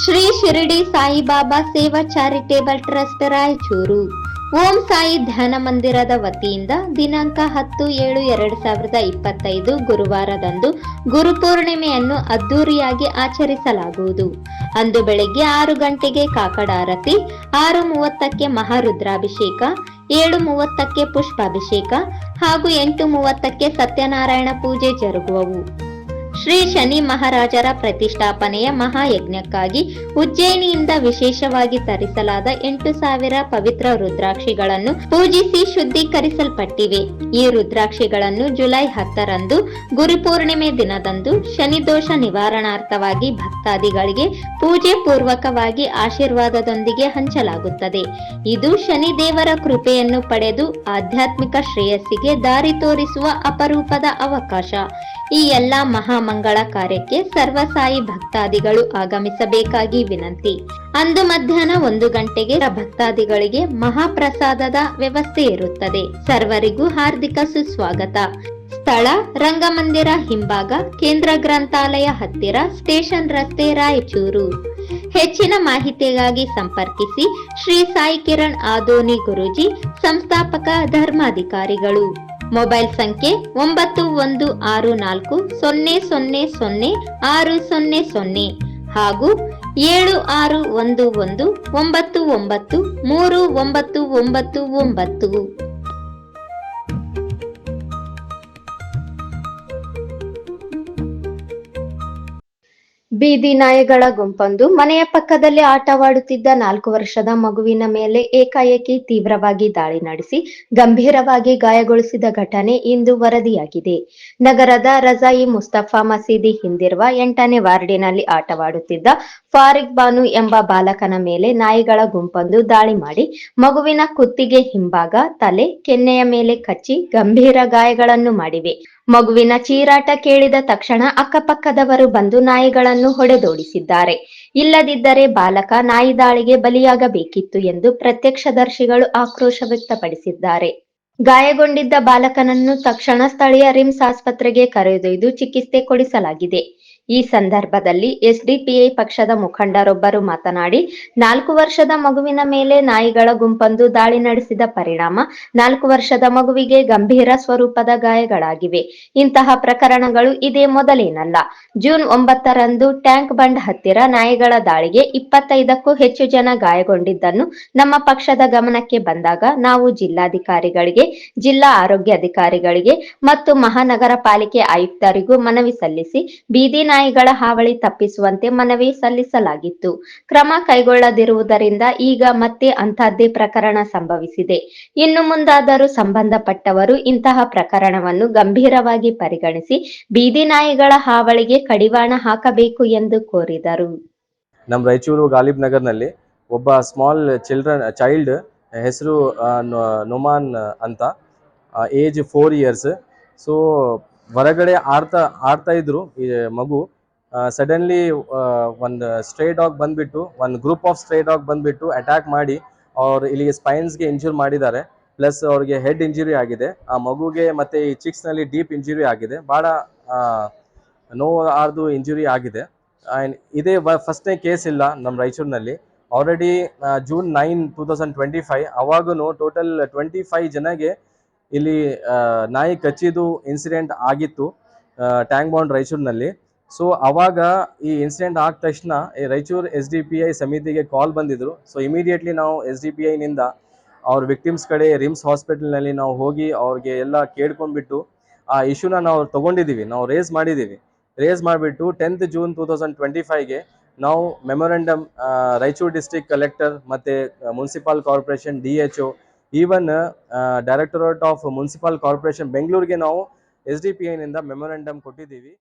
Shri Shirdi Saibaba Seva charitable trust Raichur. ಓಂ ಸಾಯಿ ಧ್ಯಾನ ಮಂದಿರದ ವತಿಯಿಂದ ದಿನಾಂಕ ಹತ್ತು ಏಳು ಎರಡು ಸಾವಿರದ ಇಪ್ಪತ್ತೈದು ಗುರುವಾರದಂದು ಗುರುಪೂರ್ಣಿಮೆಯನ್ನು ಅದ್ದೂರಿಯಾಗಿ ಆಚರಿಸಲಾಗುವುದು. ಅಂದು ಬೆಳಗ್ಗೆ ಆರು ಗಂಟೆಗೆ ಕಾಕಡ ಆರತಿ ಆರು ಮೂವತ್ತಕ್ಕೆ ಮಹಾರುದ್ರಾಭಿಷೇಕ, ಏಳು ಮೂವತ್ತಕ್ಕೆ ಪುಷ್ಪಾಭಿಷೇಕ ಹಾಗೂ ಎಂಟು ಮೂವತ್ತಕ್ಕೆ ಸತ್ಯನಾರಾಯಣ ಪೂಜೆ ಜರುಗುವವು. ಶ್ರೀ ಶನಿ ಮಹಾರಾಜರ ಪ್ರತಿಷ್ಠಾಪನೆಯ ಮಹಾಯಜ್ಞಕ್ಕಾಗಿ ಉಜ್ಜಯಿನಿಯಿಂದ ವಿಶೇಷವಾಗಿ ತರಿಸಲಾದ ಎಂಟು ಸಾವಿರ ಪವಿತ್ರ ರುದ್ರಾಕ್ಷಿಗಳನ್ನು ಪೂಜಿಸಿ ಶುದ್ಧೀಕರಿಸಲ್ಪಟ್ಟಿವೆ. ಈ ರುದ್ರಾಕ್ಷಿಗಳನ್ನು ಜುಲೈ ಹತ್ತರಂದು ಗುರುಪೂರ್ಣಿಮೆ ದಿನದಂದು ಶನಿದೋಷ ನಿವಾರಣಾರ್ಥವಾಗಿ ಭಕ್ತಾದಿಗಳಿಗೆ ಪೂಜೆ ಪೂರ್ವಕವಾಗಿ ಆಶೀರ್ವಾದದೊಂದಿಗೆ ಹಂಚಲಾಗುತ್ತದೆ. ಇದು ಶನಿದೇವರ ಕೃಪೆಯನ್ನು ಪಡೆದು ಆಧ್ಯಾತ್ಮಿಕ ಶ್ರೇಯಸ್ಸಿಗೆ ದಾರಿ ತೋರಿಸುವ ಅಪರೂಪದ ಅವಕಾಶ. ಈ ಎಲ್ಲಾ ಮಹಾಮಂಗಳ ಕಾರ್ಯಕ್ಕೆ ಸರ್ವಸಾಯಿ ಭಕ್ತಾದಿಗಳು ಆಗಮಿಸಬೇಕಾಗಿ ವಿನಂತಿ. ಅಂದು ಮಧ್ಯಾಹ್ನ ಒಂದು ಗಂಟೆಗೆ ಭಕ್ತಾದಿಗಳಿಗೆ ಮಹಾಪ್ರಸಾದದ ವ್ಯವಸ್ಥೆ ಇರುತ್ತದೆ. ಸರ್ವರಿಗೂ ಹಾರ್ದಿಕ ಸುಸ್ವಾಗತ. ಸ್ಥಳ ರಂಗಮಂದಿರ ಹಿಂಭಾಗ ಕೇಂದ್ರ ಗ್ರಂಥಾಲಯ ಹತ್ತಿರ ಸ್ಟೇಷನ್ ರಸ್ತೆ ರಾಯಚೂರು. ಹೆಚ್ಚಿನ ಮಾಹಿತಿಗಾಗಿ ಸಂಪರ್ಕಿಸಿ ಶ್ರೀ ಸಾಯಿ ಕಿರಣ್ ಆದೋನಿ ಗುರೂಜಿ, ಸಂಸ್ಥಾಪಕ ಧರ್ಮಾಧಿಕಾರಿಗಳು. ಮೊಬೈಲ್ ಸಂಖ್ಯೆ ಒಂಬತ್ತು ಒಂದು ಆರು ನಾಲ್ಕು ಸೊನ್ನೆ ಸೊನ್ನೆ ಸೊನ್ನೆ ಆರು ಸೊನ್ನೆ ಸೊನ್ನೆ ಹಾಗೂ ಏಳು ಆರು ಒಂದು ಒಂದು ಒಂಬತ್ತು ಒಂಬತ್ತು ಮೂರು ಒಂಬತ್ತು ಒಂಬತ್ತು ಒಂಬತ್ತು. ಬೀದಿ ನಾಯಿಗಳ ಗುಂಪೊಂದು ಮನೆಯ ಪಕ್ಕದಲ್ಲಿ ಆಟವಾಡುತ್ತಿದ್ದ ನಾಲ್ಕು ವರ್ಷದ ಮಗುವಿನ ಮೇಲೆ ಏಕಾಏಕಿ ತೀವ್ರವಾಗಿ ದಾಳಿ ನಡೆಸಿ ಗಂಭೀರವಾಗಿ ಗಾಯಗೊಳಿಸಿದ ಘಟನೆ ಇಂದು ವರದಿಯಾಗಿದೆ. ನಗರದ ರಜಾಯಿ ಮುಸ್ತಫಾ ಮಸೀದಿ ಹಿಂದಿರುವ ಎಂಟನೇ ವಾರ್ಡಿನಲ್ಲಿ ಆಟವಾಡುತ್ತಿದ್ದ ಫಾರಿಕ್ ಬಾನು ಎಂಬ ಬಾಲಕನ ಮೇಲೆ ನಾಯಿಗಳ ಗುಂಪೊಂದು ದಾಳಿ ಮಾಡಿ ಮಗುವಿನ ಕುತ್ತಿಗೆ ಹಿಂಭಾಗ, ತಲೆ, ಕೆನ್ನೆಯ ಮೇಲೆ ಕಚ್ಚಿ ಗಂಭೀರ ಗಾಯಗಳನ್ನು ಮಾಡಿವೆ. ಮಗುವಿನ ಚೀರಾಟ ಕೇಳಿದ ತಕ್ಷಣ ಅಕ್ಕಪಕ್ಕದವರು ಬಂದು ನಾಯಿಗಳನ್ನು ಹೊಡೆದೋಡಿಸಿದ್ದಾರೆ. ಇಲ್ಲದಿದ್ದರೆ ಬಾಲಕ ನಾಯಿ ದಾಳಿಗೆ ಬಲಿಯಾಗಬೇಕಿತ್ತು ಎಂದು ಪ್ರತ್ಯಕ್ಷದರ್ಶಿಗಳು ಆಕ್ರೋಶ ವ್ಯಕ್ತಪಡಿಸಿದ್ದಾರೆ. ಗಾಯಗೊಂಡಿದ್ದ ಬಾಲಕನನ್ನು ತಕ್ಷಣ ಸ್ಥಳೀಯ ರಿಮ್ಸ್ ಆಸ್ಪತ್ರೆಗೆ ಕರೆದೊಯ್ದು ಚಿಕಿತ್ಸೆ ಕೊಡಿಸಲಾಗಿದೆ. ಈ ಸಂದರ್ಭದಲ್ಲಿ ಎಸ್ಡಿಪಿಐ ಪಕ್ಷದ ಮುಖಂಡರೊಬ್ಬರು ಮಾತನಾಡಿ, ನಾಲ್ಕು ವರ್ಷದ ಮಗುವಿನ ಮೇಲೆ ನಾಯಿಗಳ ಗುಂಪೊಂದು ದಾಳಿ ನಡೆಸಿದ ಪರಿಣಾಮ ನಾಲ್ಕು ವರ್ಷದ ಮಗುವಿಗೆ ಗಂಭೀರ ಸ್ವರೂಪದ ಗಾಯಗಳಾಗಿವೆ. ಇಂತಹ ಪ್ರಕರಣಗಳು ಇದೇ ಮೊದಲೇನಲ್ಲ. ಜೂನ್ ಒಂಬತ್ತರಂದು ಟ್ಯಾಂಕ್ ಬಂಡ್ ಹತ್ತಿರ ನಾಯಿಗಳ ದಾಳಿಗೆ ಇಪ್ಪತ್ತೈದಕ್ಕೂ ಹೆಚ್ಚು ಜನ ಗಾಯಗೊಂಡಿದ್ದನ್ನು ನಮ್ಮ ಪಕ್ಷದ ಗಮನಕ್ಕೆ ಬಂದಾಗ ನಾವು ಜಿಲ್ಲಾಧಿಕಾರಿಗಳಿಗೆ, ಜಿಲ್ಲಾ ಆರೋಗ್ಯಾಧಿಕಾರಿಗಳಿಗೆ ಮತ್ತು ಮಹಾನಗರ ಪಾಲಿಕೆ ಆಯುಕ್ತರಿಗೂ ಮನವಿ ಸಲ್ಲಿಸಿ ಬೀದಿ ನಾಯಿಗಳ ಹಾವಳಿ ತಪ್ಪಿಸುವಂತೆ ಮನವಿ ಸಲ್ಲಿಸಲಾಗಿತ್ತು. ಕ್ರಮ ಕೈಗೊಳ್ಳದಿರುವುದರಿಂದ ಈಗ ಮತ್ತೆ ಅಂತಹದ್ದೇ ಪ್ರಕರಣ ಸಂಭವಿಸಿದೆ. ಇನ್ನು ಮುಂದಾದರೂ ಸಂಬಂಧಪಟ್ಟವರು ಇಂತಹ ಪ್ರಕರಣವನ್ನು ಗಂಭೀರವಾಗಿ ಪರಿಗಣಿಸಿ ಬೀದಿ ನಾಯಿಗಳ ಹಾವಳಿಗೆ ಕಡಿವಾಣ ಹಾಕಬೇಕು ಎಂದು ಕೋರಿದರು. ನಮ್ಮ ರಾಯಚೂರು ಗಾಲಿಬ್ ನಗರ್ನಲ್ಲಿ ಒಬ್ಬ ಸ್ಮಾಲ್ ಚಿಲ್ಡ್ರನ್, ಚೈಲ್ಡ್ ಹೆಸರು ನೊಮಾನ್ ಅಂತ ಏಜ್ ಫೋರ್ ಇಯರ್ಸ್. ಸೊ ಹೊರಗಡೆ ಆಡ್ತಾ ಆಡ್ತಾ ಇದ್ರು ಈ ಮಗು. ಸಡನ್ಲಿ ಒಂದು ಸ್ಟ್ರೇ ಡಾಗ್ ಬಂದ್ಬಿಟ್ಟು, ಒಂದು ಗ್ರೂಪ್ ಆಫ್ ಸ್ಟ್ರೇ ಡಾಗ್ ಬಂದ್ಬಿಟ್ಟು ಅಟ್ಯಾಕ್ ಮಾಡಿ, ಅವ್ರು ಇಲ್ಲಿಗೆ ಸ್ಪೈನ್ಸ್ಗೆ ಇಂಜೂರ್ ಮಾಡಿದ್ದಾರೆ. ಪ್ಲಸ್ ಅವ್ರಿಗೆ ಹೆಡ್ ಇಂಜುರಿ ಆಗಿದೆ. ಆ ಮಗುಗೆ ಮತ್ತೆ ಈ ಚಿಕ್ಸ್ನಲ್ಲಿ ಡೀಪ್ ಇಂಜುರಿ ಆಗಿದೆ. ಭಾಳ ನೋವು ಇಂಜುರಿ ಆಗಿದೆ. ಆ್ಯಂಡ್ ಇದೇ ಫಸ್ಟ್ನೇ ಕೇಸ್ ಇಲ್ಲ ನಮ್ಮ ರಾಯಚೂರಿನಲ್ಲಿ. Already June nine two thousand twenty five ಅವಾಗೂ total twenty five ಜನಗೆ ಇಲ್ಲಿ ನಾಯಿ ಕಚ್ಚಿದ್ದು ಇನ್ಸಿಡೆಂಟ್ ಆಗಿತ್ತು ಟ್ಯಾಂಕ್ ಬೌಂಡ್ ರಾಯಚೂರಿನಲ್ಲಿ. ಸೊ ಅವಾಗ ಈ ಇನ್ಸಿಡೆಂಟ್ ಆದ ತಕ್ಷಣ ಈ Raichur S D P I ಸಮಿತಿಗೆ ಕಾಲ್ ಬಂದಿದ್ರು. ಸೊ ಇಮಿಡಿಯೇಟ್ಲಿ ನಾವು ಎಸ್ ಡಿ ಪಿ ಐನಿಂದ ಅವ್ರ ವಿಕ್ಟಿಮ್ಸ್ ಕಡೆ ರಿಮ್ಸ್ ಹಾಸ್ಪಿಟಲ್ನಲ್ಲಿ ನಾವು ಹೋಗಿ ಅವ್ರಿಗೆ ಎಲ್ಲ ಕೇಳ್ಕೊಂಡ್ಬಿಟ್ಟು, ಆ ಇಶ್ಯೂನ ನಾವು ತೊಗೊಂಡಿದ್ದೀವಿ ನಾವು ರೇಸ್ ಮಾಡಿದ್ದೀವಿ ರೇಸ್ ಮಾಡಿಬಿಟ್ಟು tenth June two thousand twenty ಫೈವ್ಗೆ ನಾವು ಮೆಮೊರೆಂಡಮ್ ರಾಯಚೂರು ಡಿಸ್ಟಿಕ್ ಕಲೆಕ್ಟರ್ ಮತ್ತು municipal corporation D H O even directorate of municipal corporation ಬೆಂಗಳೂರಿಗೆ ನಾವು ಎಸ್ ಡಿ ಪಿ ಐನಿಂದ ಮೆಮೊರೆಂಡಮ್ ಕೊಟ್ಟಿದ್ದೀವಿ.